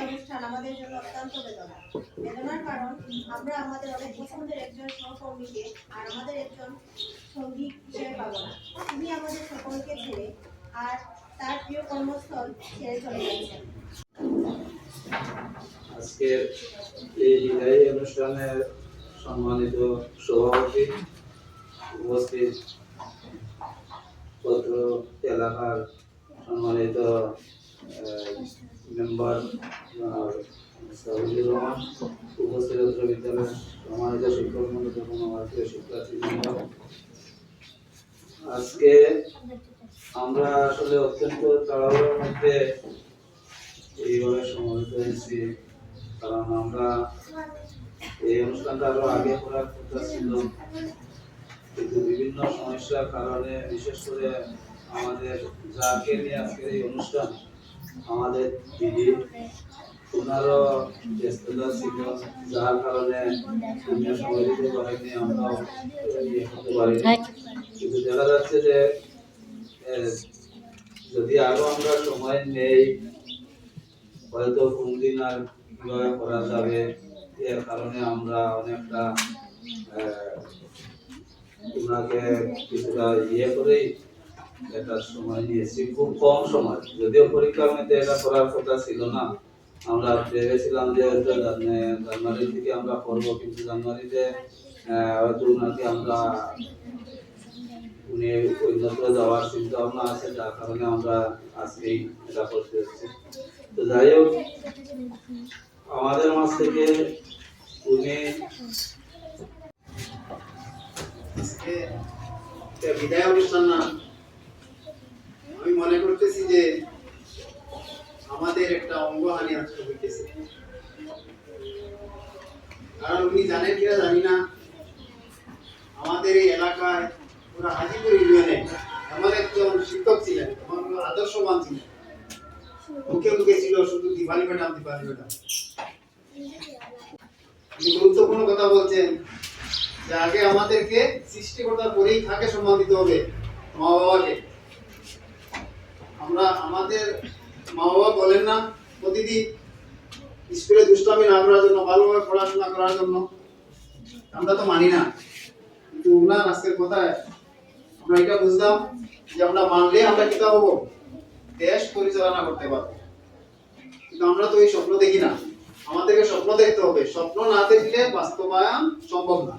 অনুষ্ঠান আমাদের জন্য অত্যন্ত বেদনা। বেদনার কারণ, আমরা আমাদের অনেক পছন্দের একজন সহকর্মীকে আর আমাদের একজন সঙ্গী হিসেবে পাবো তিনি আমাদের সকলকে ছেড়ে আর তার প্রিয় কর্মস্থল ছেড়ে চলে গেছেন। আজকের এই বিদায়ী অনুষ্ঠানের সম্মানিত সভাপতি উপস্থিত পত্র এলাকার সম্মানিত মেম্বার সাহুজুর রহমান উপস্থিত বিদ্যালয়ের সম্মানিত শিক্ষক মন্ডল এবং আমার শিক্ষার্থীবৃন্দ আজকে আমরা আসলে অত্যন্ত তাড়াহুড়োর মধ্যে এইভাবে সমবেত হয়েছি। কারণ আমরা এই অনুষ্ঠানটা আরও আগে করার কথা ছিল। কিন্তু বিভিন্ন সমস্যার কারণে বিশেষ করে আমাদের যাকে নিয়ে আজকের এই অনুষ্ঠান আমাদের দিদি ওনারও ব্যস্ততা ছিল যার কারণে তিনি সময় দিতে পারেনি আমরা ইয়ে করতে পারি কিন্তু দেখা যাচ্ছে যে যদি আরও আমরা সময় নেই হয়তো কোনদিন আর কীভাবে করা যাবে এর কারণে আমরা অনেকটা ওনাকে কিছুটা ইয়ে করেই একটা সময় নিয়েছি, খুব কম সময়। যদিও পরীক্ষার মধ্যে এটা করার কথা ছিল না, আমরা ভেবেছিলাম যে হয়তো জান- জানুয়ারি থেকে আমরা করব, কিন্তু জানুয়ারিতে হয়তো ওনাকে আমরা উনি অন্যত্র যাওয়ার চিন্তা ভাবনা আছে, যার কারণে আমরা আজকেই এটা করতে হচ্ছে তো যাই হোক, আমাদের মাছ থেকে উনি আজকে একটা অনুষ্ঠান না আমি মনে করতেছি যে আমাদের একটা অঙ্গহানি আজকে হইতেছে। কারণ উনি জানেন কিনা জানি না। আমাদের এই এলাকায় পুরো হাজিপুর ইউনিয়নে এমন একজন শিক্ষক ছিলেন আদর্শবান ছিলেন। মুখে মুখে ছিল শুধু দিপালি ম্যাডাম দিপালি ম্যাডাম। গুরুত্বপূর্ণ কথা বলছেন। আগে আমাদেরকে সৃষ্টিকর্তার পরেই থাকে সম্মান দিতে হবে মা বাবাকে আমরা আমাদের মা বাবা বলেন না, প্রতিদিন স্কুলে দুষ্টামি না করার জন্য, ভালোভাবে পড়াশোনা করার জন্য। আমরা তো মানি না। কিন্তু উনার আজকের কথায় আমরা এটা বুঝলাম যে আমরা মানলে আমরা কিতা হব, দেশ পরিচালনা করতে পারব। কিন্তু আমরা তো এই স্বপ্ন দেখি না। আমাদেরকে স্বপ্ন দেখতে হবে। স্বপ্ন না দেখলে বাস্তবায়ন সম্ভব না।